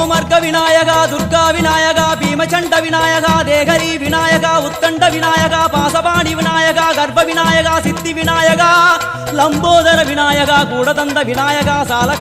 సోమర్గ వినాయక దుర్గా వినాయక భీమచండ వినాయక దేగరి వినాయక ఉత్కండ వినాయక పాసపాణి వినాయక గర్భ వినాయక సిద్ధి వినాయక లంబోదర వినాయక గూడదండ వినాయక సాల